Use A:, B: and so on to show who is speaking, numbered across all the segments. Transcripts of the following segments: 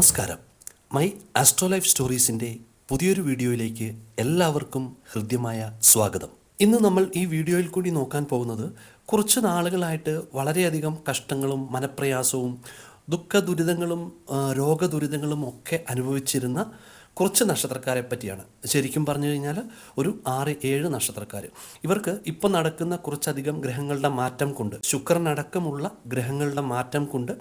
A: നമസ്കാരം. My astro life സ്റ്റോറീസിന്റെ പുതിയൊരു വീഡിയോയിലേക്ക് എല്ലാവർക്കും ഹൃദ്യമായ സ്വാഗതം. ഇന്ന് നമ്മൾ ഈ വീഡിയോയിൽ കൂടി നോക്കാൻ പോകുന്നത് കുറച്ച് നാളുകളായിട്ട് വളരെയധികം കഷ്ടങ്ങളും മനപ്രയാസവും ദുഃഖ ദുരിതങ്ങളും രോഗദുരിതങ്ങളും ഒക്കെ അനുഭവിച്ചിരുന്ന കുറച്ച് നക്ഷത്രക്കാരെ പറ്റിയാണ്. ശരിക്കും പറഞ്ഞു കഴിഞ്ഞാൽ ഒരു ആറ് ഏഴ് നക്ഷത്രക്കാർ ഇവർക്ക് ഇപ്പം നടക്കുന്ന കുറച്ചധികം ഗ്രഹങ്ങളുടെ മാറ്റം കൊണ്ട് ശുക്രനടക്കമുള്ള ഗ്രഹങ്ങളുടെ മാറ്റം കൊണ്ട്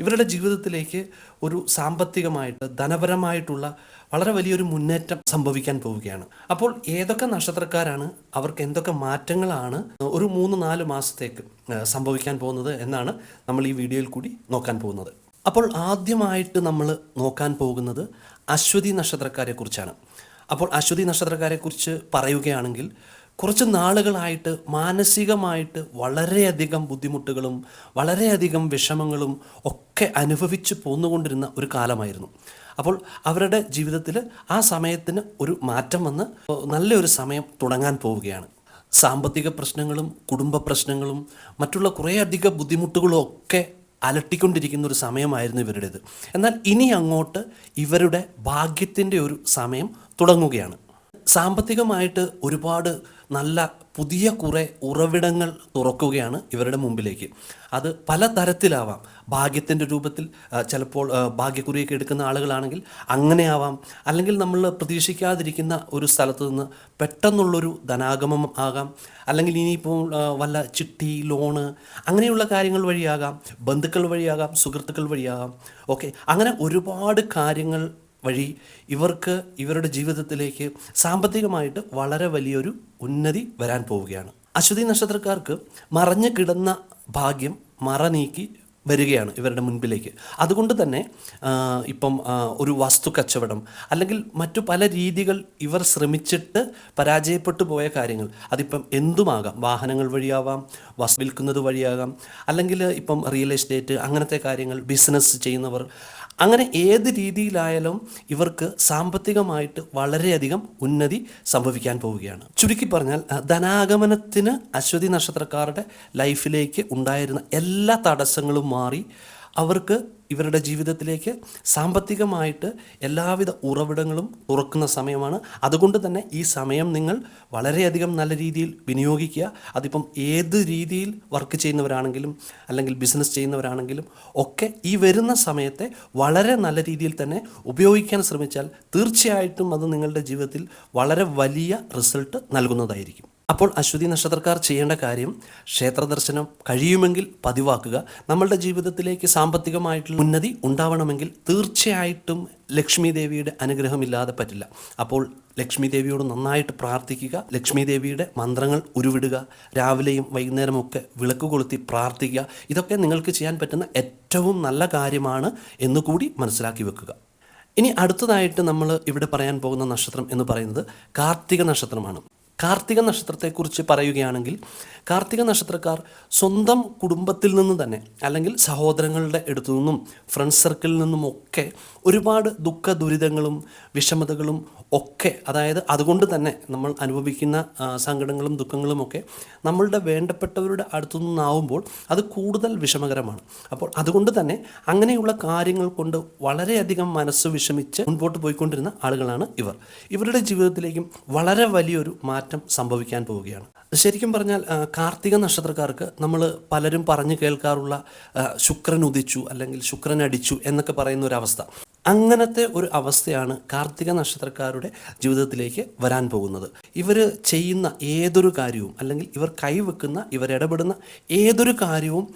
A: ഇവരുടെ ജീവിതത്തിലേക്ക് ഒരു സാമ്പത്തികമായിട്ട് ധനപരമായിട്ടുള്ള വളരെ വലിയൊരു മുന്നേറ്റം സംഭവിക്കാൻ പോവുകയാണ്. അപ്പോൾ ഏതൊക്കെ നക്ഷത്രക്കാരാണ്? അവർക്ക് എന്തൊക്കെ മാറ്റങ്ങളാണ്? ഒരു മൂന്ന് നാല് മാസത്തേക്ക് സംഭവിക്കാൻ പോകുന്നത് എന്നാണ് നമ്മൾ ഈ വീഡിയോയിൽ കൂടി നോക്കാൻ പോകുന്നത്. അപ്പോൾ ആദ്യമായിട്ട് നമ്മൾ നോക്കാൻ പോകുന്നത് അശ്വതി നക്ഷത്രക്കാരെ കുറിച്ചാണ് അപ്പോൾ അശ്വതി നക്ഷത്രക്കാരെ കുറിച്ച് പറയുകയാണെങ്കിൽ കുറച്ച് നാളുകളായിട്ട് മാനസികമായിട്ട് വളരെയധികം ബുദ്ധിമുട്ടുകളും വളരെയധികം വിഷമങ്ങളും ഒക്കെ അനുഭവിച്ച് പോന്നുകൊണ്ടിരുന്ന ഒരു കാലമായിരുന്നു. അപ്പോൾ അവരുടെ ജീവിതത്തിൽ ആ സമയത്തിന് ഒരു മാറ്റം വന്ന് നല്ലൊരു സമയം തുടങ്ങാൻ പോവുകയാണ്. സാമ്പത്തിക പ്രശ്നങ്ങളും കുടുംബ പ്രശ്നങ്ങളും മറ്റുള്ള കുറേയധികം ബുദ്ധിമുട്ടുകളും ഒക്കെ അലട്ടിക്കൊണ്ടിരിക്കുന്ന ഒരു സമയമായിരുന്നു ഇവരുടേത്. എന്നാൽ ഇനി അങ്ങോട്ട് ഇവരുടെ ഭാഗ്യത്തിന്റെ ഒരു സമയം തുടങ്ങുകയാണ്. സാമ്പത്തികമായിട്ട് ഒരുപാട് നല്ല പുതിയ കുറേ ഉറവിടങ്ങൾ തുറക്കുകയാണ് ഇവരുടെ മുമ്പിലേക്ക്. അത് പല തരത്തിലാവാം. ഭാഗ്യത്തിന്റെ രൂപത്തിൽ ചിലപ്പോൾ ഭാഗ്യക്കുറിയൊക്കെ എടുക്കുന്ന ആളുകളാണെങ്കിൽ അങ്ങനെ ആവാം അല്ലെങ്കിൽ നമ്മൾ പ്രതീക്ഷിക്കാതിരിക്കുന്ന ഒരു സ്ഥലത്ത് നിന്ന് പെട്ടെന്നുള്ളൊരു ധനാഗമം ആകാം. അല്ലെങ്കിൽ ഇനിയിപ്പോൾ വല്ല ചിട്ടി ലോണ് അങ്ങനെയുള്ള കാര്യങ്ങൾ വഴിയാകാം. ബന്ധുക്കൾ വഴിയാകാം സുഹൃത്തുക്കൾ വഴിയാകാം. ഓക്കെ. അങ്ങനെ ഒരുപാട് കാര്യങ്ങൾ വഴി ഇവർക്ക് ഇവരുടെ ജീവിതത്തിലേക്ക് സാമ്പത്തികമായിട്ട് വളരെ വലിയൊരു ഉന്നതി വരാൻ പോവുകയാണ്. അശ്വതി നക്ഷത്രക്കാർക്ക് മറഞ്ഞു കിടന്ന ഭാഗ്യം മറ നീക്കി വരികയാണ് ഇവരുടെ മുൻപിലേക്ക്. അതുകൊണ്ട് തന്നെ ഇപ്പം ഒരു വസ്തു കച്ചവടം അല്ലെങ്കിൽ മറ്റു പല രീതികൾ ഇവർ ശ്രമിച്ചിട്ട് പരാജയപ്പെട്ടു പോയ കാര്യങ്ങൾ അതിപ്പം എന്തുമാകാം? വാഹനങ്ങൾ വഴിയാവാം വസ്തു വിൽക്കുന്നത് വഴിയാകാം അല്ലെങ്കിൽ ഇപ്പം റിയൽ എസ്റ്റേറ്റ് അങ്ങനത്തെ കാര്യങ്ങൾ ബിസിനസ് ചെയ്യുന്നവർ അങ്ങനെ ഏത് രീതിയിലായാലും ഇവർക്ക് സാമ്പത്തികമായിട്ട് വളരെയധികം ഉന്നതി സംഭവിക്കാൻ പോവുകയാണ്. ചുരുക്കി പറഞ്ഞാൽ ധനാഗമനത്തിന് അശ്വതി നക്ഷത്രക്കാരുടെ ലൈഫിലേക്ക് ഉണ്ടായിരുന്ന എല്ലാ തടസ്സങ്ങളും മാറി അവർക്ക് ഇവരുടെ ജീവിതത്തിലേക്ക് സാമ്പത്തികമായിട്ട് എല്ലാവിധ ഉറവിടങ്ങളും തുറക്കുന്ന സമയമാണ്. അതുകൊണ്ട് തന്നെ ഈ സമയം നിങ്ങൾ വളരെയധികം നല്ല രീതിയിൽ വിനിയോഗിക്കുക. അതിപ്പം ഏത് രീതിയിൽ വർക്ക് ചെയ്യുന്നവരാണെങ്കിലും അല്ലെങ്കിൽ ബിസിനസ് ചെയ്യുന്നവരാണെങ്കിലും ഒക്കെ ഈ വരുന്ന സമയത്തെ വളരെ നല്ല രീതിയിൽ തന്നെ ഉപയോഗിക്കാൻ ശ്രമിച്ചാൽ തീർച്ചയായിട്ടും അത് നിങ്ങളുടെ ജീവിതത്തിൽ വളരെ വലിയ റിസൾട്ട് നൽകുന്നതായിരിക്കും. അപ്പോൾ അശ്വതി നക്ഷത്രക്കാർ ചെയ്യേണ്ട കാര്യം ക്ഷേത്ര ദർശനം കഴിയുമെങ്കിൽ പതിവാക്കുക. നമ്മളുടെ ജീവിതത്തിലേക്ക് സാമ്പത്തികമായിട്ടുള്ള ഉന്നതി ഉണ്ടാവണമെങ്കിൽ തീർച്ചയായിട്ടും ലക്ഷ്മി ദേവിയുടെ അനുഗ്രഹമില്ലാതെ പറ്റില്ല. അപ്പോൾ ലക്ഷ്മി ദേവിയോട് നന്നായിട്ട് പ്രാർത്ഥിക്കുക. ലക്ഷ്മി ദേവിയുടെ മന്ത്രങ്ങൾ ഉരുവിടുക. രാവിലെയും വൈകുന്നേരവും ഒക്കെ വിളക്ക് കൊളുത്തി പ്രാർത്ഥിക്കുക. ഇതൊക്കെ നിങ്ങൾക്ക് ചെയ്യാൻ പറ്റുന്ന ഏറ്റവും നല്ല കാര്യമാണ് എന്നുകൂടി മനസ്സിലാക്കി വെക്കുക. ഇനി അടുത്തതായിട്ട് നമ്മൾ ഇവിടെ പറയാൻ പോകുന്ന നക്ഷത്രം എന്ന് പറയുന്നത് കാർത്തിക നക്ഷത്രമാണ്. കാർത്തിക നക്ഷത്രത്തെക്കുറിച്ച് പറയുകയാണെങ്കിൽ കാർത്തിക നക്ഷത്രക്കാർ സ്വന്തം കുടുംബത്തിൽ നിന്ന് തന്നെ അല്ലെങ്കിൽ സഹോദരങ്ങളുടെ അടുത്തു നിന്നും ഫ്രണ്ട്സ് സർക്കിളിൽ നിന്നും ഒക്കെ ഒരുപാട് ദുഃഖ ദുരിതങ്ങളും വിഷമതകളും ഒക്കെ അതായത് അതുകൊണ്ട് തന്നെ നമ്മൾ അനുഭവിക്കുന്ന സങ്കടങ്ങളും ദുഃഖങ്ങളും ഒക്കെ നമ്മളുടെ വേണ്ടപ്പെട്ടവരുടെ അടുത്തു നിന്നാവുമ്പോൾ അത് കൂടുതൽ വിഷമകരമാണ്. അപ്പോൾ അതുകൊണ്ട് തന്നെ അങ്ങനെയുള്ള കാര്യങ്ങൾ കൊണ്ട് വളരെയധികം മനസ്സ് വിഷമിച്ച് മുൻപോട്ട് പോയിക്കൊണ്ടിരുന്ന ആളുകളാണ് ഇവർ. ഇവരുടെ ജീവിതത്തിലേക്കും വളരെ വലിയൊരു മാറ്റം സംഭവിക്കാൻ പോവുകയാണ്. ശരിക്കും പറഞ്ഞാൽ കാർത്തിക നക്ഷത്രക്കാർക്ക് നമ്മൾ പലരും പറഞ്ഞു കേൾക്കാറുള്ള ശുക്രൻ ഉദിച്ചു അല്ലെങ്കിൽ ശുക്രൻ അടിച്ചു എന്നൊക്കെ പറയുന്ന ഒരു അവസ്ഥ. അങ്ങനത്തെ ഒരു അവസ്ഥയാണ് കാർത്തിക നക്ഷത്രക്കാരുടെ ജീവിതത്തിലേക്ക് വരാൻ പോകുന്നത്. ഇവർ ചെയ്യുന്ന ഏതൊരു കാര്യവും അല്ലെങ്കിൽ ഇവർ കൈവെക്കുന്ന ഇവർ ഇടപെടുന്ന ഏതൊരു കാര്യവും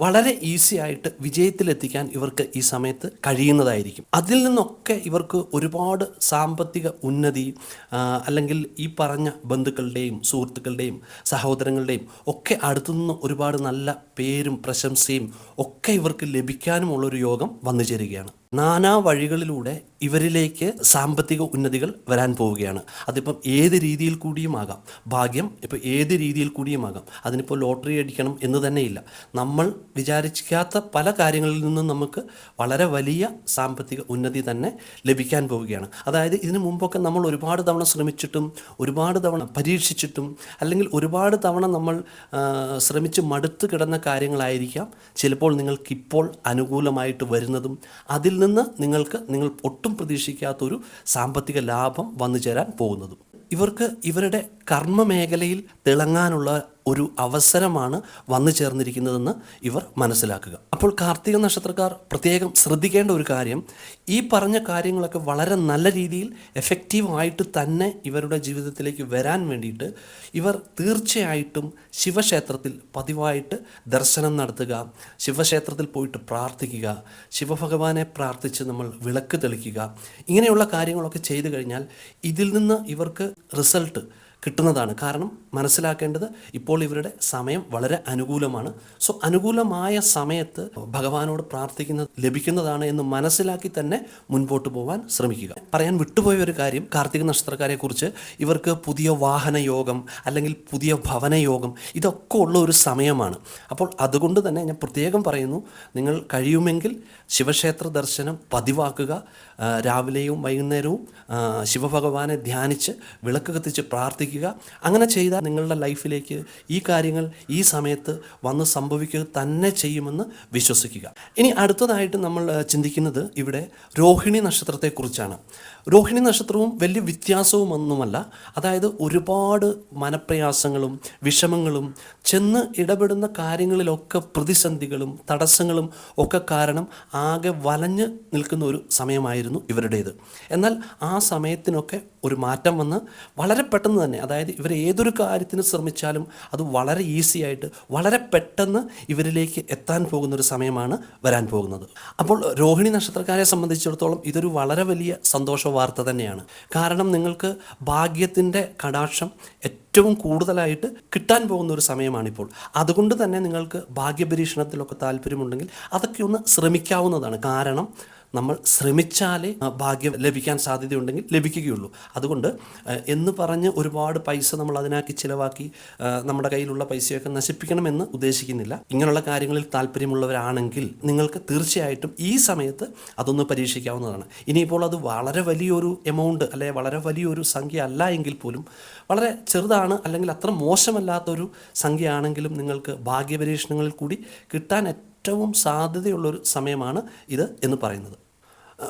A: വളരെ ഈസി ആയിട്ട് വിജയത്തിലെത്തിക്കാൻ ഇവർക്ക് ഈ സമയത്ത് കഴിയുന്നതായിരിക്കും. അതിൽ നിന്നൊക്കെ ഇവർക്ക് ഒരുപാട് സാമ്പത്തിക ഉന്നതി അല്ലെങ്കിൽ ഈ പറഞ്ഞ ബന്ധുക്കളുടെയും സുഹൃത്തുക്കളുടെയും സഹോദരങ്ങളുടെയും ഒക്കെ അടുത്തുനിന്ന് ഒരുപാട് നല്ല പേരും പ്രശംസയും ഒക്കെ ഇവർക്ക് ലഭിക്കാനുമുള്ളൊരു യോഗം വന്നു ചേരുകയാണ് നാനാ വഴികളിലൂടെ ഇവരിലേക്ക് സാമ്പത്തിക ഉന്നതികൾ വരാൻ പോവുകയാണ്. അതിപ്പം ഏത് രീതിയിൽ കൂടിയും ആകാം. ഭാഗ്യം ഇപ്പോൾ ഏത് രീതിയിൽ കൂടിയും ആകാം. അതിനിപ്പോൾ ലോട്ടറി അടിക്കണം എന്ന് തന്നെയില്ല നമ്മൾ വിചാരിക്കാത്ത പല കാര്യങ്ങളിൽ നിന്നും നമുക്ക് വളരെ വലിയ സാമ്പത്തിക ഉന്നതി തന്നെ ലഭിക്കാൻ പോവുകയാണ്. അതായത് ഇതിനു മുമ്പൊക്കെ നമ്മൾ ഒരുപാട് തവണ ശ്രമിച്ചിട്ടും ഒരുപാട് തവണ പരീക്ഷിച്ചിട്ടും അല്ലെങ്കിൽ ഒരുപാട് തവണ നമ്മൾ ശ്രമിച്ച് മടുത്ത് കിടന്ന കാര്യങ്ങളായിരിക്കാം ചിലപ്പോൾ നിങ്ങൾക്കിപ്പോൾ അനുകൂലമായിട്ട് വരുന്നതും അതിൽ നിന്ന് നിങ്ങൾക്ക് നിങ്ങൾ ഒട്ടും പ്രതീക്ഷിക്കാത്തൊരു സാമ്പത്തിക ലാഭം വന്നു ചേരാൻ പോകുന്നതും. ഇവർക്ക് ഇവരുടെ കർമ്മ മേഖലയിൽ തിളങ്ങാനുള്ള ഒരു അവസരമാണ് വന്നു ചേർന്നിരിക്കുന്നതെന്ന് ഇവർ മനസ്സിലാക്കുക. അപ്പോൾ കാർത്തിക നക്ഷത്രക്കാർ പ്രത്യേകം ശ്രദ്ധിക്കേണ്ട ഒരു കാര്യം ഈ പറഞ്ഞ കാര്യങ്ങളൊക്കെ വളരെ നല്ല രീതിയിൽ എഫക്റ്റീവായിട്ട് തന്നെ ഇവരുടെ ജീവിതത്തിലേക്ക് വരാൻ വേണ്ടിയിട്ട് ഇവർ തീർച്ചയായിട്ടും ശിവക്ഷേത്രത്തിൽ പതിവായിട്ട് ദർശനം നടത്തുക ശിവക്ഷേത്രത്തിൽ പോയിട്ട് പ്രാർത്ഥിക്കുക ശിവഭഗവാനെ പ്രാർത്ഥിച്ച് നമ്മൾ വിളക്ക് തെളിക്കുക ഇങ്ങനെയുള്ള കാര്യങ്ങളൊക്കെ ചെയ്തു കഴിഞ്ഞാൽ ഇതിൽ നിന്ന് ഇവർക്ക് റിസൾട്ട് കിട്ടുന്നതാണ്. കാരണം മനസ്സിലാക്കേണ്ടത് ഇപ്പോൾ ഇവരുടെ സമയം വളരെ അനുകൂലമാണ്. സോ അനുകൂലമായ സമയത്ത് ഭഗവാനോട് പ്രാർത്ഥിക്കുന്നത് ലഭിക്കുന്നതാണ് എന്ന് മനസ്സിലാക്കി തന്നെ മുൻപോട്ട് പോകാൻ ശ്രമിക്കുക. പറയാൻ വിട്ടുപോയ ഒരു കാര്യം കാർത്തിക നക്ഷത്രക്കാരെ കുറിച്ച് ഇവർക്ക് പുതിയ വാഹന യോഗം അല്ലെങ്കിൽ പുതിയ ഭവന യോഗം ഇതൊക്കെ ഉള്ള ഒരു സമയമാണ്. അപ്പോൾ അതുകൊണ്ട് തന്നെ ഞാൻ പ്രത്യേകം പറയുന്നു നിങ്ങൾ കഴിയുമെങ്കിൽ ശിവക്ഷേത്ര ദർശനം പതിവാക്കുക. രാവിലെയും വൈകുന്നേരവും ശിവഭഗവാനെ ധ്യാനിച്ച് വിളക്ക് കത്തിച്ച് പ്രാർത്ഥിക്കുക. അങ്ങനെ ചെയ്താൽ നിങ്ങളുടെ ലൈഫിലേക്ക് ഈ കാര്യങ്ങൾ ഈ സമയത്ത് വന്ന് സംഭവിക്കുക തന്നെ ചെയ്യുമെന്ന് വിശ്വസിക്കുക. ഇനി അടുത്തതായിട്ട് നമ്മൾ ചിന്തിക്കുന്നത് ഇവിടെ രോഹിണി നക്ഷത്രത്തെക്കുറിച്ചാണ്. രോഹിണി നക്ഷത്രവും വലിയ വ്യത്യാസവും ഒന്നുമല്ല അതായത് ഒരുപാട് മനപ്രയാസങ്ങളും വിഷമങ്ങളും ചെന്ന് ഇടപെടുന്ന കാര്യങ്ങളിലൊക്കെ പ്രതിസന്ധികളും തടസ്സങ്ങളും ഒക്കെ കാരണം ആകെ വലഞ്ഞ് നിൽക്കുന്ന ഒരു സമയമായിരുന്നു ഇവരുടേത്. എന്നാൽ ആ സമയത്തിനൊക്കെ ഒരു മാറ്റം വന്ന് വളരെ പെട്ടെന്ന് തന്നെ അതായത് ഇവർ ഏതൊരു കാര്യത്തിന് ശ്രമിച്ചാലും അത് വളരെ ഈസി ആയിട്ട് വളരെ പെട്ടെന്ന് ഇവരിലേക്ക് എത്താൻ പോകുന്ന ഒരു സമയമാണ് വരാൻ പോകുന്നത്. അപ്പോൾ രോഹിണി നക്ഷത്രക്കാരെ സംബന്ധിച്ചിടത്തോളം ഇതൊരു വളരെ വലിയ സന്തോഷ വാർത്ത തന്നെയാണ്. കാരണം നിങ്ങൾക്ക് ഭാഗ്യത്തിന്റെ കടാക്ഷം ഏറ്റവും കൂടുതലായിട്ട് കിട്ടാൻ പോകുന്ന ഒരു സമയമാണിപ്പോൾ. അതുകൊണ്ട് തന്നെ നിങ്ങൾക്ക് ഭാഗ്യപരീക്ഷണത്തിലൊക്കെ താല്പര്യമുണ്ടെങ്കിൽ അതൊക്കെ ഒന്ന് ശ്രമിക്കാവുന്നതാണ്. കാരണം നമ്മൾ ശ്രമിച്ചാലേ ഭാഗ്യം ലഭിക്കാൻ സാധ്യതയുണ്ടെങ്കിൽ ലഭിക്കുകയുള്ളൂ. അതുകൊണ്ട് എന്ന് പറഞ്ഞ് ഒരുപാട് പൈസ നമ്മൾ അതിനാക്കി ചിലവാക്കി നമ്മുടെ കയ്യിലുള്ള പൈസയൊക്കെ നശിപ്പിക്കണമെന്ന് ഉദ്ദേശിക്കുന്നില്ല. ഇങ്ങനെയുള്ള കാര്യങ്ങളിൽ താല്പര്യമുള്ളവരാണെങ്കിൽ നിങ്ങൾക്ക് തീർച്ചയായിട്ടും ഈ സമയത്ത് അതൊന്ന് പരീക്ഷിക്കാവുന്നതാണ്. ഇനിയിപ്പോൾ അത് വളരെ വലിയൊരു എമൗണ്ട് അല്ലെ വളരെ വലിയൊരു സംഖ്യ അല്ല എങ്കിൽ പോലും വളരെ ചെറുതാണ് അല്ലെങ്കിൽ അത്ര മോശമല്ലാത്തൊരു സംഖ്യ ആണെങ്കിലും നിങ്ങൾക്ക് ഭാഗ്യപരീക്ഷണങ്ങളിൽ കൂടി കിട്ടാൻ ഏറ്റവും സാധ്യതയുള്ളൊരു സമയമാണ് ഇത് എന്ന് പറയുന്നത്.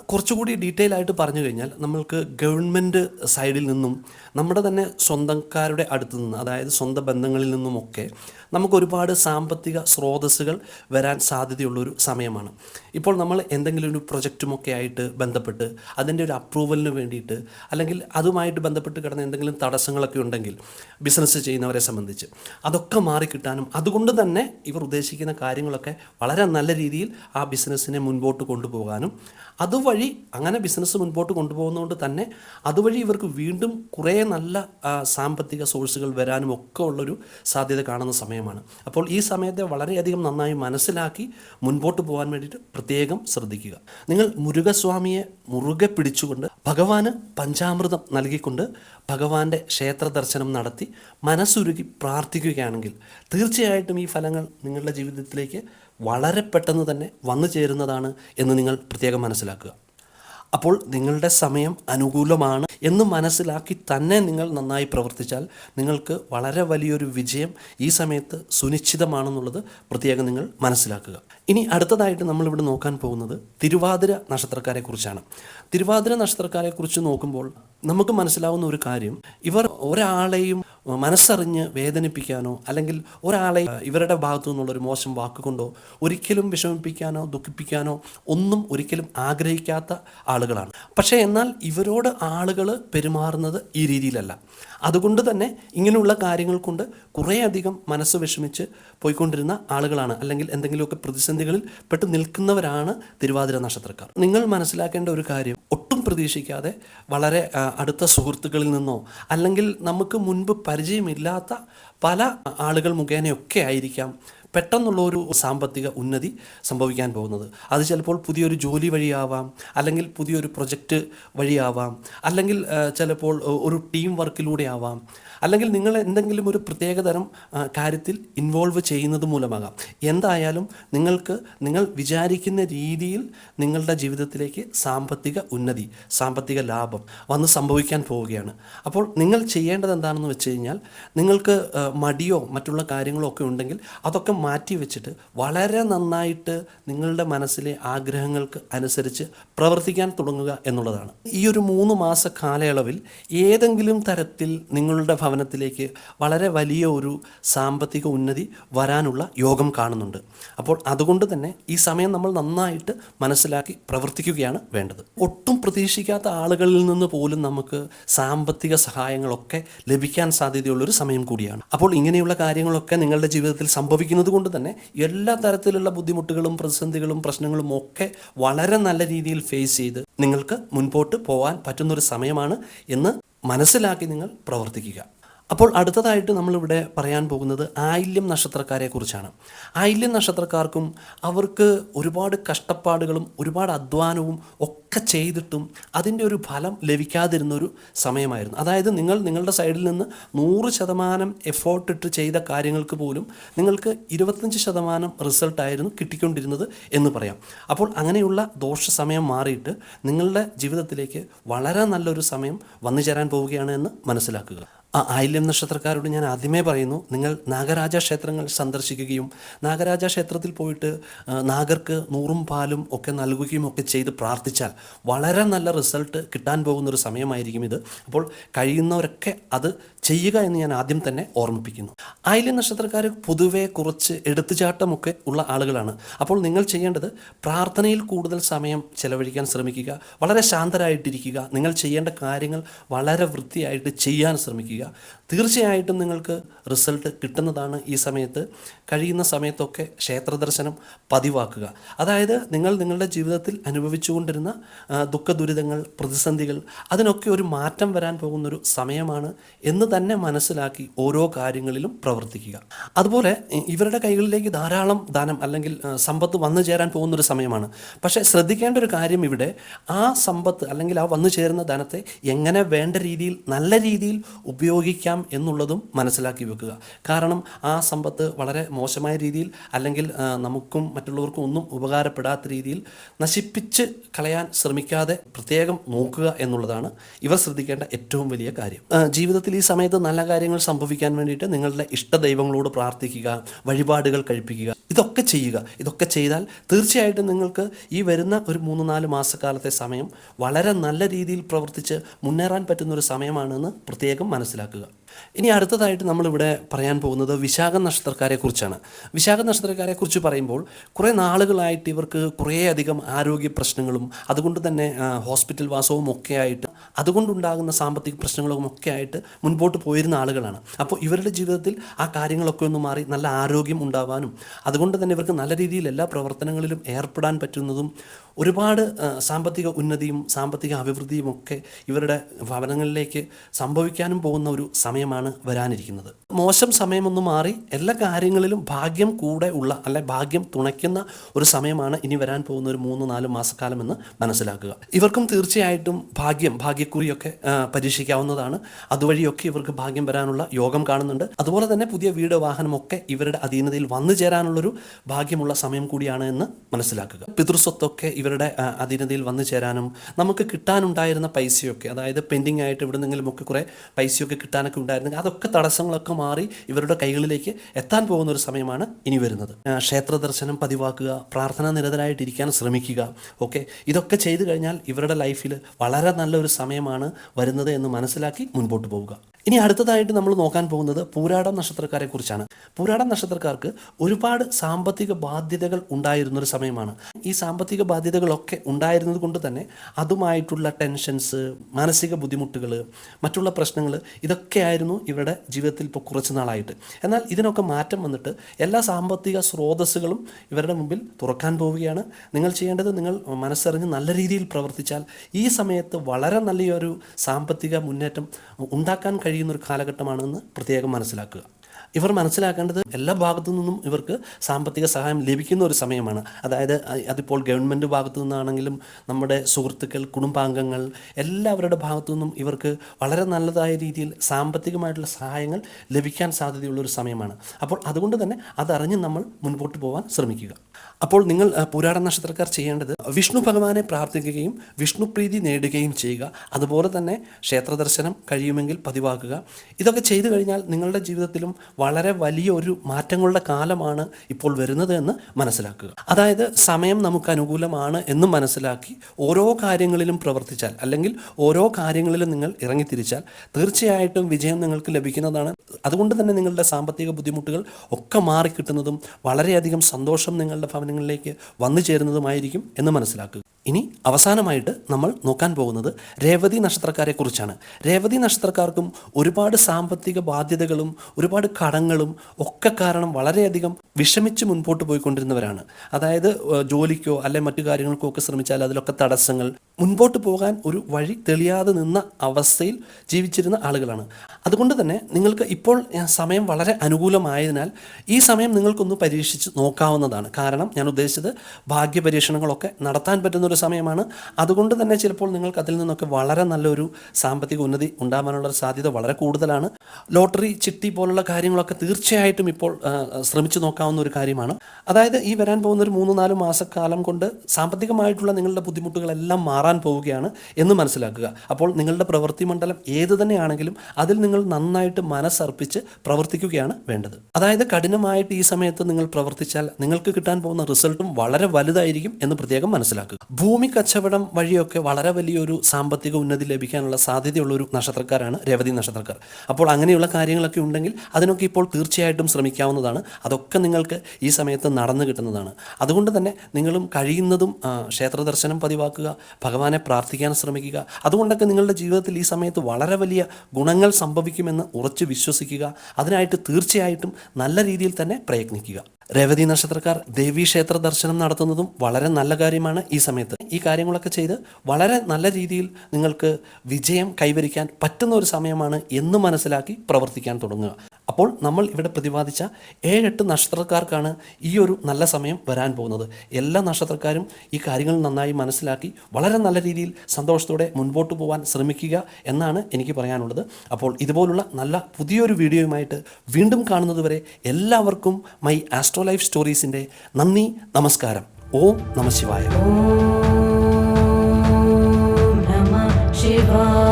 A: കുറച്ചുകൂടി ഡീറ്റെയിൽ ആയിട്ട് പറഞ്ഞു കഴിഞ്ഞാൽ നമ്മൾക്ക് ഗവൺമെന്റ് സൈഡിൽ നിന്നും നമ്മുടെ തന്നെ സ്വന്തക്കാരുടെ അടുത്ത് നിന്ന് അതായത് സ്വന്തം ബന്ധങ്ങളിൽ നിന്നുമൊക്കെ നമുക്ക് ഒരുപാട് സാമ്പത്തിക സ്രോതസ്സുകൾ വരാൻ സാധ്യതയുള്ളൊരു സമയമാണ്. ഇപ്പോൾ നമ്മൾ എന്തെങ്കിലും ഒരു പ്രൊജക്റ്റുമൊക്കെ ആയിട്ട് ബന്ധപ്പെട്ട് അതിന്റെ ഒരു അപ്രൂവലിന് വേണ്ടിയിട്ട് അല്ലെങ്കിൽ അതുമായിട്ട് ബന്ധപ്പെട്ട് കിടന്ന എന്തെങ്കിലും തടസ്സങ്ങളൊക്കെ ഉണ്ടെങ്കിൽ ബിസിനസ് ചെയ്യുന്നവരെ സംബന്ധിച്ച് അതൊക്കെ മാറിക്കിട്ടാനും അതുകൊണ്ട് തന്നെ ഇവർ ഉദ്ദേശിക്കുന്ന കാര്യങ്ങളൊക്കെ വളരെ നല്ല രീതിയിൽ ആ ബിസിനസ്സിനെ മുൻപോട്ട് കൊണ്ടുപോകാനും അതുവഴി അങ്ങനെ ബിസിനസ് മുൻപോട്ട് കൊണ്ടുപോകുന്നതുകൊണ്ട് തന്നെ അതുവഴി ഇവർക്ക് വീണ്ടും കുറേ നല്ല സാമ്പത്തിക സോഴ്സുകൾ വരാനും ഒക്കെ ഉള്ളൊരു സാധ്യത കാണുന്ന സമയമാണ്. അപ്പോൾ ഈ സമയത്തെ വളരെയധികം നന്നായി മനസ്സിലാക്കി മുൻപോട്ട് പോകാൻ വേണ്ടിയിട്ട് പ്രത്യേകം ശ്രദ്ധിക്കുക. നിങ്ങൾ മുരുകസ്വാമിയെ മുറുകെ പിടിച്ചുകൊണ്ട് ഭഗവാന് പഞ്ചാമൃതം നൽകിക്കൊണ്ട് ഭഗവാന്റെ ക്ഷേത്ര ദർശനം നടത്തി മനസ്സുരുകി പ്രാർത്ഥിക്കുകയാണെങ്കിൽ തീർച്ചയായിട്ടും ഈ ഫലങ്ങൾ നിങ്ങളുടെ ജീവിതത്തിലേക്ക് വളരെ പെട്ടെന്ന് തന്നെ വന്നു ചേരുന്നതാണ് എന്ന് നിങ്ങൾ പ്രത്യേകം മനസ്സിലാക്കുക. അപ്പോൾ നിങ്ങളുടെ സമയം അനുകൂലമാണ് എന്ന് മനസ്സിലാക്കി തന്നെ നിങ്ങൾ നന്നായി പ്രവർത്തിച്ചാൽ നിങ്ങൾക്ക് വളരെ വലിയൊരു വിജയം ഈ സമയത്ത് സുനിശ്ചിതമാണെന്നുള്ളത് പ്രത്യേകം നിങ്ങൾ മനസ്സിലാക്കുക. ഇനി അടുത്തതായിട്ട് നമ്മളിവിടെ നോക്കാൻ പോകുന്നത് തിരുവാതിര നക്ഷത്രക്കാരെ കുറിച്ചാണ് തിരുവാതിര നക്ഷത്രക്കാരെ കുറിച്ച് നോക്കുമ്പോൾ നമുക്ക് മനസ്സിലാവുന്ന ഒരു കാര്യം ഇവർ ഒരാളെയും മനസ്സറിഞ്ഞ് വേദനിപ്പിക്കാനോ അല്ലെങ്കിൽ ഒരാളെ ഇവരുടെ ഭാഗത്തു നിന്നുള്ള ഒരു മോശം വാക്കുകൊണ്ടോ ഒരിക്കലും വിഷമിപ്പിക്കാനോ ദുഃഖിപ്പിക്കാനോ ഒന്നും ഒരിക്കലും ആഗ്രഹിക്കാത്ത ആളുകളാണ്. പക്ഷേ എന്നാൽ ഇവരോട് ആളുകൾ പെരുമാറുന്നത് ഈ രീതിയിലല്ല. അതുകൊണ്ട് തന്നെ ഇങ്ങനെയുള്ള കാര്യങ്ങൾ കൊണ്ട് കുറേയധികം മനസ്സ് വിഷമിച്ച് പോയിക്കൊണ്ടിരുന്ന ആളുകളാണ് അല്ലെങ്കിൽ എന്തെങ്കിലുമൊക്കെ പ്രതിസന്ധികളിൽ പെട്ട് നിൽക്കുന്നവരാണ് തിരുവാതിര നക്ഷത്രക്കാർ. നിങ്ങൾ മനസ്സിലാക്കേണ്ട ഒരു കാര്യം ഒട്ടും പ്രതീക്ഷിക്കാതെ വളരെ അടുത്ത സുഹൃത്തുക്കളിൽ നിന്നോ അല്ലെങ്കിൽ നമുക്ക് മുൻപ് പരിചയമില്ലാത്ത പല ആളുകൾ മുഖേനയൊക്കെ ആയിരിക്കാം പെട്ടെന്നുള്ള ഒരു സാമ്പത്തിക ഉന്നതി സംഭവിക്കാൻ പോകുന്നത്. അത് ചിലപ്പോൾ പുതിയൊരു ജോലി വഴിയാവാം അല്ലെങ്കിൽ പുതിയൊരു പ്രൊജക്റ്റ് വഴിയാവാം അല്ലെങ്കിൽ ചിലപ്പോൾ ഒരു ടീം വർക്കിലൂടെ ആവാം. അല്ലെങ്കിൽ നിങ്ങൾ എന്തെങ്കിലും ഒരു പ്രത്യേകതരം കാര്യത്തിൽ ഇൻവോൾവ് ചെയ്യുന്നത് മൂലമാകാം. എന്തായാലും നിങ്ങൾക്ക് നിങ്ങൾ വിചാരിക്കുന്ന രീതിയിൽ നിങ്ങളുടെ ജീവിതത്തിലേക്ക് സാമ്പത്തിക ഉന്നതി സാമ്പത്തിക ലാഭം വന്ന് സംഭവിക്കാൻ പോവുകയാണ്. അപ്പോൾ നിങ്ങൾ ചെയ്യേണ്ടത് എന്താണെന്ന് വെച്ച് കഴിഞ്ഞാൽ നിങ്ങൾക്ക് മടിയോ മറ്റുള്ള കാര്യങ്ങളോ ഒക്കെ ഉണ്ടെങ്കിൽ അതൊക്കെ മാറ്റി വെച്ചിട്ട് വളരെ നന്നായിട്ട് നിങ്ങളുടെ മനസ്സിലെ ആഗ്രഹങ്ങൾക്ക് അനുസരിച്ച് പ്രവർത്തിക്കാൻ തുടങ്ങുക എന്നുള്ളതാണ്. ഈ ഒരു മൂന്ന് മാസ കാലയളവിൽ ഏതെങ്കിലും തരത്തിൽ നിങ്ങളുടെ ഭവനത്തിലേക്ക് വളരെ വലിയ ഒരു സാമ്പത്തിക ഉന്നതി വരാനുള്ള യോഗം കാണുന്നുണ്ട്. അപ്പോൾ അതുകൊണ്ട് തന്നെ ഈ സമയം നമ്മൾ നന്നായിട്ട് മനസ്സിലാക്കി പ്രവർത്തിക്കുകയാണ് വേണ്ടത്. ഒട്ടും പ്രതീക്ഷിക്കാത്ത ആളുകളിൽ നിന്ന് പോലും നമുക്ക് സാമ്പത്തിക സഹായങ്ങളൊക്കെ ലഭിക്കാൻ സാധ്യതയുള്ളൊരു സമയം കൂടിയാണ്. അപ്പോൾ ഇങ്ങനെയുള്ള കാര്യങ്ങളൊക്കെ നിങ്ങളുടെ ജീവിതത്തിൽ സംഭവിക്കുന്നത് കൊണ്ട് തന്നെ എല്ലാ തരത്തിലുള്ള ബുദ്ധിമുട്ടുകളും പ്രതിസന്ധികളും പ്രശ്നങ്ങളും ഒക്കെ വളരെ നല്ല രീതിയിൽ ഫേസ് ചെയ്ത് നിങ്ങൾക്ക് മുൻപോട്ട് പോകാൻ പറ്റുന്നൊരു സമയമാണ് എന്ന് മനസ്സിലാക്കി നിങ്ങൾ പ്രവർത്തിക്കുക. അപ്പോൾ അടുത്തതായിട്ട് നമ്മളിവിടെ പറയാൻ പോകുന്നത് ആയില്യം നക്ഷത്രക്കാരെ കുറിച്ചാണ് ആയില്യം നക്ഷത്രക്കാർക്കും അവർക്ക് ഒരുപാട് കഷ്ടപ്പാടുകളും ഒരുപാട് അധ്വാനവും ഒക്കെ ചെയ്തിട്ടും അതിന്റെ ഒരു ഫലം ലഭിക്കാതിരുന്ന ഒരു സമയമായിരുന്നു. അതായത് നിങ്ങൾ നിങ്ങളുടെ സൈഡിൽ നിന്ന് നൂറ് ശതമാനം എഫോർട്ട് ഇട്ട് ചെയ്ത കാര്യങ്ങൾക്ക് പോലും നിങ്ങൾക്ക് ഇരുപത്തഞ്ച് ശതമാനം റിസൾട്ടായിരുന്നു കിട്ടിക്കൊണ്ടിരുന്നത് എന്ന് പറയാം. അപ്പോൾ അങ്ങനെയുള്ള ദോഷ സമയം മാറിയിട്ട് നിങ്ങളുടെ ജീവിതത്തിലേക്ക് വളരെ നല്ലൊരു സമയം വന്നു ചേരാൻ പോവുകയാണ് എന്ന് മനസ്സിലാക്കുക. ആ ആയില്യം നക്ഷത്രക്കാരോട് ഞാൻ ആദ്യമേ പറയുന്നു നിങ്ങൾ നാഗരാജ ക്ഷേത്രങ്ങൾ സന്ദർശിക്കുകയും നാഗരാജ ക്ഷേത്രത്തിൽ പോയിട്ട് നാഗർക്ക് നൂറും പാലും ഒക്കെ നൽകുകയും ഒക്കെ ചെയ്ത് പ്രാർത്ഥിച്ചാൽ വളരെ നല്ല റിസൾട്ട് കിട്ടാൻ പോകുന്നൊരു സമയമായിരിക്കും ഇത്. അപ്പോൾ കഴിയുന്നവരൊക്കെ അത് ചെയ്യുക എന്ന് ഞാൻ ആദ്യം തന്നെ ഓർമ്മിപ്പിക്കുന്നു. ആയില്യം നക്ഷത്രക്കാർ പൊതുവെ കുറച്ച് എടുത്തുചാട്ടമൊക്കെ ഉള്ള ആളുകളാണ്. അപ്പോൾ നിങ്ങൾ ചെയ്യേണ്ടത് പ്രാർത്ഥനയിൽ കൂടുതൽ സമയം ചെലവഴിക്കാൻ ശ്രമിക്കുക വളരെ ശാന്തരായിട്ടിരിക്കുക. നിങ്ങൾ ചെയ്യേണ്ട കാര്യങ്ങൾ വളരെ വൃത്തിയായിട്ട് ചെയ്യാൻ ശ്രമിക്കുക. തീർച്ചയായിട്ടും നിങ്ങൾക്ക് റിസൾട്ട് കിട്ടുന്നതാണ് ഈ സമയത്ത്. കഴിയുന്ന സമയത്തൊക്കെ ക്ഷേത്ര ദർശനം പതിവാക്കുക. അതായത് നിങ്ങൾ നിങ്ങളുടെ ജീവിതത്തിൽ അനുഭവിച്ചുകൊണ്ടിരുന്ന ദുഃഖ ദുരിതങ്ങൾ പ്രതിസന്ധികൾ അതിനൊക്കെ ഒരു മാറ്റം വരാൻ പോകുന്നൊരു സമയമാണ് എന്ന് തന്നെ മനസ്സിലാക്കി ഓരോ കാര്യങ്ങളിലും പ്രവർത്തിക്കുക. അതുപോലെ ഇവരുടെ കൈകളിലേക്ക് ധാരാളം ദാനം അല്ലെങ്കിൽ സമ്പത്ത് വന്നു ചേരാൻ പോകുന്നൊരു സമയമാണ്. പക്ഷേ ശ്രദ്ധിക്കേണ്ട ഒരു കാര്യം ഇവിടെ ആ സമ്പത്ത് അല്ലെങ്കിൽ ആ വന്നു ചേരുന്ന ധനത്തെ എങ്ങനെ വേണ്ട രീതിയിൽ നല്ല രീതിയിൽ ഉപയോഗിക്കാം എന്നുള്ളതും മനസ്സിലാക്കി വെക്കുക. കാരണം ആ സമ്പത്ത് വളരെ മോശമായ രീതിയിൽ അല്ലെങ്കിൽ നമുക്കും മറ്റുള്ളവർക്കും ഒന്നും ഉപകാരപ്പെടാത്ത രീതിയിൽ നശിപ്പിച്ച് കളയാൻ ശ്രമിക്കാതെ പ്രത്യേകം നോക്കുക എന്നുള്ളതാണ് ഇവർ ശ്രദ്ധിക്കേണ്ട ഏറ്റവും വലിയ കാര്യം. ജീവിതത്തിൽ ഈ സമയത്ത് നല്ല കാര്യങ്ങൾ സംഭവിക്കാൻ വേണ്ടിയിട്ട് നിങ്ങളുടെ ഇഷ്ട ദൈവങ്ങളോട് പ്രാർത്ഥിക്കുക വഴിപാടുകൾ കഴിപ്പിക്കുക ഇതൊക്കെ ചെയ്യുക. ഇതൊക്കെ ചെയ്താൽ തീർച്ചയായിട്ടും നിങ്ങൾക്ക് ഈ വരുന്ന ഒരു മൂന്ന് നാല് മാസക്കാലത്തെ സമയം വളരെ നല്ല രീതിയിൽ പ്രവർത്തിച്ച് മുന്നേറാൻ പറ്റുന്ന ഒരു സമയമാണെന്ന് പ്രത്യേകം മനസ്സിലാക്കുക. ഇനി അടുത്തതായിട്ട് നമ്മളിവിടെ പറയാൻ പോകുന്നത് വിശാഖ നക്ഷത്രക്കാരെ കുറിച്ചാണ് വിശാഖ നക്ഷത്രക്കാരെ കുറിച്ച് പറയുമ്പോൾ കുറേ നാളുകളായിട്ട് ഇവർക്ക് കുറേയധികം ആരോഗ്യ പ്രശ്നങ്ങളും അതുകൊണ്ട് തന്നെ ഹോസ്പിറ്റൽ വാസവും ഒക്കെ ആയിട്ട് അതുകൊണ്ടുണ്ടാകുന്ന സാമ്പത്തിക പ്രശ്നങ്ങളും ഒക്കെ ആയിട്ട് മുൻപോട്ട് പോയിരുന്ന ആളുകളാണ്. അപ്പോൾ ഇവരുടെ ജീവിതത്തിൽ ആ കാര്യങ്ങളൊക്കെ ഒന്ന് മാറി നല്ല ആരോഗ്യം ഉണ്ടാവാനും അതുകൊണ്ട് തന്നെ ഇവർക്ക് നല്ല രീതിയിൽ എല്ലാ പ്രവർത്തനങ്ങളിലും ഏർപ്പെടാൻ പറ്റുന്നതും ഒരുപാട് സാമ്പത്തിക ഉന്നതിയും സാമ്പത്തിക അഭിവൃദ്ധിയും ഒക്കെ ഇവരുടെ ഭവനങ്ങളിലേക്ക് സംഭവിക്കാനും പോകുന്ന ഒരു സമയമാണ് വരാനിരിക്കുന്നത്. മോശം സമയമൊന്നും മാറി എല്ലാ കാര്യങ്ങളിലും ഭാഗ്യം കൂടെ ഉള്ള അല്ലെ ഭാഗ്യം തുണയ്ക്കുന്ന ഒരു സമയമാണ് ഇനി വരാൻ പോകുന്ന ഒരു മൂന്ന് നാല് മാസക്കാലം എന്ന് മനസ്സിലാക്കുക. ഇവർക്കും തീർച്ചയായിട്ടും ഭാഗ്യം ഭാഗ്യക്കുറിയൊക്കെ പരീക്ഷിക്കാവുന്നതാണ്. അതുവഴിയൊക്കെ ഇവർക്ക് ഭാഗ്യം വരാനുള്ള യോഗം കാണുന്നുണ്ട്. അതുപോലെ തന്നെ പുതിയ വീട് വാഹനമൊക്കെ ഇവരുടെ അധീനതയിൽ വന്നു ചേരാനുള്ളൊരു ഭാഗ്യമുള്ള സമയം കൂടിയാണ് എന്ന് മനസ്സിലാക്കുക. പിതൃസ്വത്തൊക്കെ ഇവരുടെ അധീനതയിൽ വന്നു ചേരാനും നമുക്ക് കിട്ടാനുണ്ടായിരുന്ന പൈസയൊക്കെ അതായത് പെൻഡിങ് ആയിട്ട് ഇവിടെ നിന്നെങ്കിലുമൊക്കെ കുറേ പൈസയൊക്കെ കിട്ടാനൊക്കെ ഉണ്ടായിരുന്നെങ്കിൽ അതൊക്കെ തടസ്സങ്ങളൊക്കെ മാറി ഇവരുടെ കൈകളിലേക്ക് എത്താൻ പോകുന്ന ഒരു സമയമാണ് ഇനി വരുന്നത്. ക്ഷേത്ര ദർശനം പതിവാക്കുക പ്രാർത്ഥന നിരതരായിട്ടിരിക്കാൻ ശ്രമിക്കുക ഓക്കെ? ഇതൊക്കെ ചെയ്തു കഴിഞ്ഞാൽ ഇവരുടെ ലൈഫിൽ വളരെ നല്ലൊരു സമയമാണ് വരുന്നത് എന്ന് മനസ്സിലാക്കി മുൻപോട്ട് പോവുക. ഇനി അടുത്തതായിട്ട് നമ്മൾ നോക്കാൻ പോകുന്നത് പൂരാടം നക്ഷത്രക്കാരെ കുറിച്ചാണ്. പൂരാടം നക്ഷത്രക്കാർക്ക് ഒരുപാട് സാമ്പത്തിക ബാധ്യതകൾ ഉണ്ടായിരുന്ന ഒരു സമയമാണ്. ഈ സാമ്പത്തിക ബാധ്യതകളൊക്കെ ഉണ്ടായിരുന്നത് കൊണ്ട് തന്നെ അതുമായിട്ടുള്ള ടെൻഷൻസ് മാനസിക ബുദ്ധിമുട്ടുകൾ മറ്റുള്ള പ്രശ്നങ്ങൾ ഇതൊക്കെയായിരുന്നു ഇവരുടെ ജീവിതത്തിൽ ഇപ്പോൾ കുറച്ച് നാളായിട്ട്. എന്നാൽ ഇതിനൊക്കെ മാറ്റം വന്നിട്ട് എല്ലാ സാമ്പത്തിക സ്രോതസ്സുകളും ഇവരുടെ മുമ്പിൽ തുറക്കാൻ പോവുകയാണ്. നിങ്ങൾ ചെയ്യേണ്ടത് നിങ്ങൾ മനസ്സറിഞ്ഞ് നല്ല രീതിയിൽ പ്രവർത്തിച്ചാൽ ഈ സമയത്ത് വളരെ നല്ലൊരു സാമ്പത്തിക മുന്നേറ്റം ഉണ്ടാക്കാൻ കഴിയുന്ന ഒരു കാലഘട്ടമാണെന്ന് പ്രത്യേകം മനസ്സിലാക്കുക. ഇവർ മനസ്സിലാക്കേണ്ടത് എല്ലാ ഭാഗത്തു നിന്നും ഇവർക്ക് സാമ്പത്തിക സഹായം ലഭിക്കുന്ന ഒരു സമയമാണ്. അതായത് അതിപ്പോൾ ഗവൺമെന്റ് ഭാഗത്തു നിന്നാണെങ്കിലും നമ്മുടെ സുഹൃത്തുക്കൾ കുടുംബാംഗങ്ങൾ എല്ലാവരുടെ ഭാഗത്തു നിന്നും ഇവർക്ക് വളരെ നല്ലതായ രീതിയിൽ സാമ്പത്തികമായിട്ടുള്ള സഹായങ്ങൾ ലഭിക്കാൻ സാധ്യതയുള്ള ഒരു സമയമാണ്. അപ്പോൾ അതുകൊണ്ട് തന്നെ അതറിഞ്ഞ് നമ്മൾ മുൻപോട്ട് പോകാൻ ശ്രമിക്കുക. അപ്പോൾ നിങ്ങൾ പുരാട നക്ഷത്രക്കാർ ചെയ്യേണ്ടത് വിഷ്ണു ഭഗവാനെ പ്രാർത്ഥിക്കുകയും വിഷ്ണുപ്രീതി നേടുകയും ചെയ്യുക. അതുപോലെ തന്നെ ക്ഷേത്രദർശനം കഴിയുമെങ്കിൽ പതിവാക്കുക. ഇതൊക്കെ ചെയ്തു കഴിഞ്ഞാൽ നിങ്ങളുടെ ജീവിതത്തിലും വളരെ വലിയൊരു മാറ്റങ്ങളുടെ കാലമാണ് ഇപ്പോൾ വരുന്നത് എന്ന് മനസ്സിലാക്കുക. അതായത് സമയം നമുക്ക് അനുകൂലമാണ് എന്ന് മനസ്സിലാക്കി ഓരോ കാര്യങ്ങളിലും പ്രവർത്തിച്ചാൽ അല്ലെങ്കിൽ ഓരോ കാര്യങ്ങളിലും നിങ്ങൾ ഇറങ്ങിത്തിരിച്ചാൽ തീർച്ചയായിട്ടും വിജയം നിങ്ങൾക്ക് ലഭിക്കുന്നതാണ്. അതുകൊണ്ട് തന്നെ നിങ്ങളുടെ സാമ്പത്തിക ബുദ്ധിമുട്ടുകൾ ഒക്കെ മാറിക്കിട്ടുന്നതും വളരെയധികം സന്തോഷം നിങ്ങളുടെ ഭവനങ്ങളിലേക്ക് വന്നു ചേരുന്നതുമായിരിക്കും എന്ന് മനസ്സിലാക്കുക. ഇനി അവസാനമായിട്ട് നമ്മൾ നോക്കാൻ പോകുന്നത് രേവതി നക്ഷത്രക്കാരെ കുറിച്ചാണ് രേവതി നക്ഷത്രക്കാർക്കും ഒരുപാട് സാമ്പത്തിക ബാധ്യതകളും ഒരുപാട് കടങ്ങളും ഒക്കെ കാരണം വളരെയധികം വിഷമിച്ച് മുൻപോട്ട് പോയിക്കൊണ്ടിരുന്നവരാണ്. അതായത് ജോലിക്കോ അല്ലെ മറ്റു കാര്യങ്ങൾക്കോ ഒക്കെ ശ്രമിച്ചാൽ അതിലൊക്കെ തടസ്സങ്ങൾ മുൻപോട്ട് പോകാൻ ഒരു വഴി തെളിയാതെ നിന്ന അവസ്ഥയിൽ ജീവിച്ചിരുന്ന ആളുകളാണ്. അതുകൊണ്ട് തന്നെ നിങ്ങൾക്ക് ഇപ്പോൾ സമയം വളരെ അനുകൂലമായതിനാൽ ഈ സമയം നിങ്ങൾക്കൊന്ന് പരീക്ഷിച്ച് നോക്കാവുന്നതാണ്. കാരണം ഞാൻ ഉദ്ദേശിച്ചത് ഭാഗ്യ പരീക്ഷണങ്ങളൊക്കെ നടത്താൻ പറ്റുന്ന ഒരു സമയമാണ്. അതുകൊണ്ട് തന്നെ ചിലപ്പോൾ നിങ്ങൾക്ക് അതിൽ നിന്നൊക്കെ വളരെ നല്ലൊരു സാമ്പത്തിക ഉന്നതി ഉണ്ടാവാനുള്ള സാധ്യത വളരെ കൂടുതലാണ്. ലോട്ടറി ചിട്ടി പോലുള്ള കാര്യങ്ങളൊക്കെ തീർച്ചയായിട്ടും ഇപ്പോൾ ശ്രമിച്ചു നോക്കാവുന്ന ഒരു കാര്യമാണ്. അതായത് ഈ വരാൻ പോകുന്ന ഒരു മൂന്ന് നാല് മാസക്കാലം കൊണ്ട് സാമ്പത്തികമായിട്ടുള്ള നിങ്ങളുടെ ബുദ്ധിമുട്ടുകളെല്ലാം മാറാൻ പോവുകയാണ് എന്ന് മനസ്സിലാക്കുക. അപ്പോൾ നിങ്ങളുടെ പ്രവൃത്തി മണ്ഡലം ഏത് തന്നെയാണെങ്കിലും അതിൽ നിങ്ങൾ നന്നായിട്ട് മനസ്സർപ്പിച്ച് പ്രവർത്തിക്കുകയാണ് വേണ്ടത്. അതായത് കഠിനമായിട്ട് ഈ സമയത്ത് നിങ്ങൾ പ്രവർത്തിച്ചാൽ നിങ്ങൾക്ക് കിട്ടാൻ പോകുന്ന റിസൾട്ടും വളരെ വലുതായിരിക്കും എന്ന് പ്രത്യേകം മനസ്സിലാക്കുക. ഭൂമി കച്ചവടം വഴിയൊക്കെ വളരെ വലിയൊരു സാമ്പത്തിക ഉന്നതി ലഭിക്കാനുള്ള സാധ്യതയുള്ള ഒരു നക്ഷത്രക്കാരാണ് രേവതി നക്ഷത്രക്കാർ. അപ്പോൾ അങ്ങനെയുള്ള കാര്യങ്ങളൊക്കെ ഉണ്ടെങ്കിൽ അതിനൊക്കെ ഇപ്പോൾ തീർച്ചയായിട്ടും ശ്രമിക്കാവുന്നതാണ്. അതൊക്കെ നിങ്ങൾക്ക് ഈ സമയത്ത് നടന്നു കിട്ടുന്നതാണ്. അതുകൊണ്ട് തന്നെ നിങ്ങളും കഴിയുന്നതും ക്ഷേത്ര ദർശനം പതിവാക്കുക ഭഗവാനെ പ്രാർത്ഥിക്കാൻ ശ്രമിക്കുക. അതുകൊണ്ടൊക്കെ നിങ്ങളുടെ ജീവിതത്തിൽ ഈ സമയത്ത് വളരെ വലിയ ഗുണങ്ങൾ സംഭവിക്കുമെന്ന് ഉറച്ചു വിശ്വസിക്കുക. അതിനായിട്ട് തീർച്ചയായിട്ടും നല്ല രീതിയിൽ തന്നെ പ്രയത്നിക്കുക. രേവതി നക്ഷത്രക്കാർ ദേവീ ക്ഷേത്ര ദർശനം നടത്തുന്നതും വളരെ നല്ല കാര്യമാണ് ഈ സമയത്ത്. ഈ കാര്യങ്ങളൊക്കെ ചെയ്ത് വളരെ നല്ല രീതിയിൽ നിങ്ങൾക്ക് വിജയം കൈവരിക്കാൻ പറ്റുന്ന ഒരു സമയമാണ് എന്ന് മനസ്സിലാക്കി പ്രവർത്തിക്കാൻ തുടങ്ങുക. അപ്പോൾ നമ്മൾ ഇവിടെ പ്രതിപാദിച്ച ഏഴെട്ട് നക്ഷത്രക്കാർക്കാണ് ഈ ഒരു നല്ല സമയം വരാൻ പോകുന്നത്. എല്ലാ നക്ഷത്രക്കാരും ഈ കാര്യങ്ങൾ നന്നായി മനസ്സിലാക്കി വളരെ നല്ല രീതിയിൽ സന്തോഷത്തോടെ മുൻപോട്ട് പോകാൻ ശ്രമിക്കുക എന്നാണ് എനിക്ക് പറയാനുള്ളത്. അപ്പോൾ ഇതുപോലുള്ള നല്ല പുതിയൊരു വീഡിയോയുമായിട്ട് വീണ്ടും കാണുന്നതുവരെ എല്ലാവർക്കും മൈ ആസ്ട്രോ ലൈഫ് സ്റ്റോറീസിന്റെ നന്ദി നമസ്കാരം. ഓം നമ ശിവായ.
B: ശിവാ